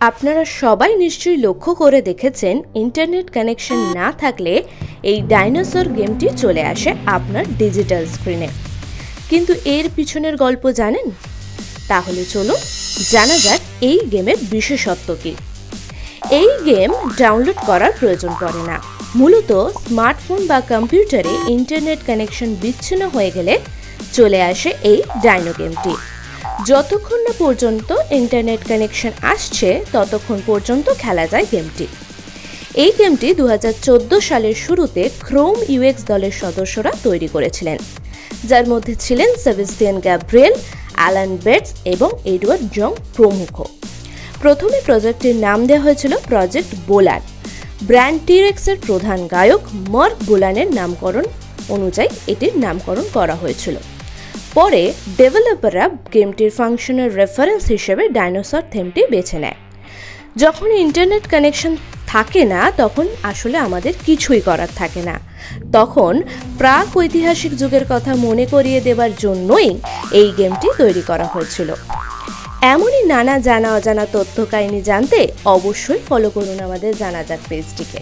আপনারা সবাই নিশ্চয়ই লক্ষ্য করে দেখেছেন ইন্টারনেট কানেকশন না থাকলে এই ডাইনোসর গেমটি চলে আসে আপনার ডিজিটাল স্ক্রিনে কিন্তু এর পিছনের গল্প জানেন? তাহলে চলুন জানা যাক এই গেমের বিশেষত্ব কী। এই গেম ডাউনলোড করার প্রয়োজন পড়ে না। মূলত স্মার্টফোন বা কম্পিউটারে ইন্টারনেট কানেকশন বিচ্ছিন্ন হয়ে গেলে চলে আসে এই ডাইনো গেমটি যতক্ষণ না পর্যন্ত ইন্টারনেট কানেকশন আসছে, ততক্ষণ পর্যন্ত খেলা যায় গেমটি। এই গেমটি দু হাজার চোদ্দ সালের শুরুতে ক্রোম ইউএক্স দলের সদস্যরা তৈরি করেছিলেন। যার মধ্যে ছিলেন সেবেস্টিয়ান গ্যাব্রিয়েল অ্যালান বেটস এবং এডওয়ার্ড জং প্রমুখ। প্রথমে প্রজেক্টের নাম দেওয়া হয়েছিল প্রজেক্ট বোলান ব্র্যান্ড টিরেক্সের প্রধান গায়ক মার্ক বোলানের নামকরণ অনুযায়ী এটির নামকরণ করা হয়েছিল। পরে ডেভেলপাররা গেমটির ফাংশনের রেফারেন্স হিসেবে ডাইনোসর থেমটি বেছে নেয়। যখন ইন্টারনেট কানেকশন থাকে না, তখন আসলে আমাদের কিছুই করার থাকে না। তখন প্রাক ঐতিহাসিক যুগের কথা মনে করিয়ে দেবার জন্যই এই গেমটি তৈরি করা হয়েছিল। এমনই নানা জানা অজানা তথ্য কাহিনী জানতে অবশ্যই ফলো করুন আমাদের জানা যাক পেজটিকে